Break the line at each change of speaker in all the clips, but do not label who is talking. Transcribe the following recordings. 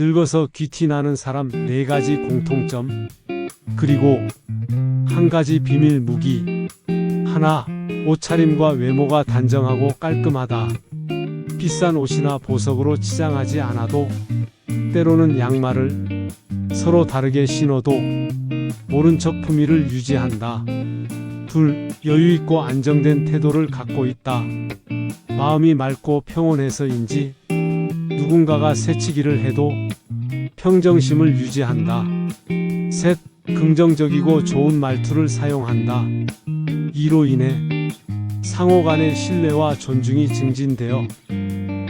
늙어서 귀티나는 사람 네 가지 공통점. 그리고 한 가지 비밀 무기. 하나, 옷차림과 외모가 단정하고 깔끔하다. 비싼 옷이나 보석으로 치장하지 않아도 때로는 양말을 서로 다르게 신어도 모른 척 품위를 유지한다. 둘, 여유 있고 안정된 태도를 갖고 있다. 마음이 맑고 평온해서인지 누군가가 새치기를 해도 평정심을 유지한다. 셋, 긍정적이고 좋은 말투를 사용한다. 이로 인해 상호 간의 신뢰와 존중이 증진되어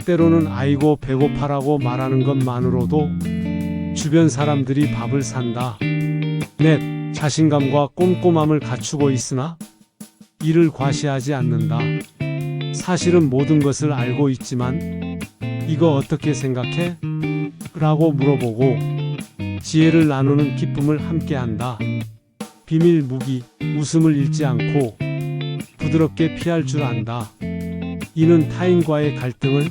때로는 아이고 배고파라고 말하는 것만으로도 주변 사람들이 밥을 산다. 넷, 자신감과 꼼꼼함을 갖추고 있으나 이를 과시하지 않는다. 사실은 모든 것을 알고 있지만 이거 어떻게 생각해? 라고 물어보고 지혜를 나누는 기쁨을 함께 한다. 비밀 무기, 웃음을 잃지 않고 부드럽게 피할 줄 안다. 이는 타인과의 갈등을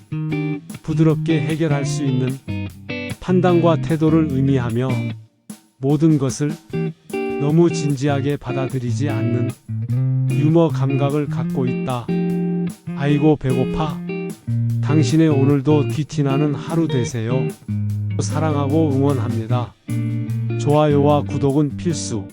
부드럽게 해결할 수 있는 판단과 태도를 의미하며 모든 것을 너무 진지하게 받아들이지 않는 유머 감각을 갖고 있다. 아이고 배고파. 당신의 오늘도 귀티나는 하루 되세요. 사랑하고 응원합니다. 좋아요와 구독은 필수.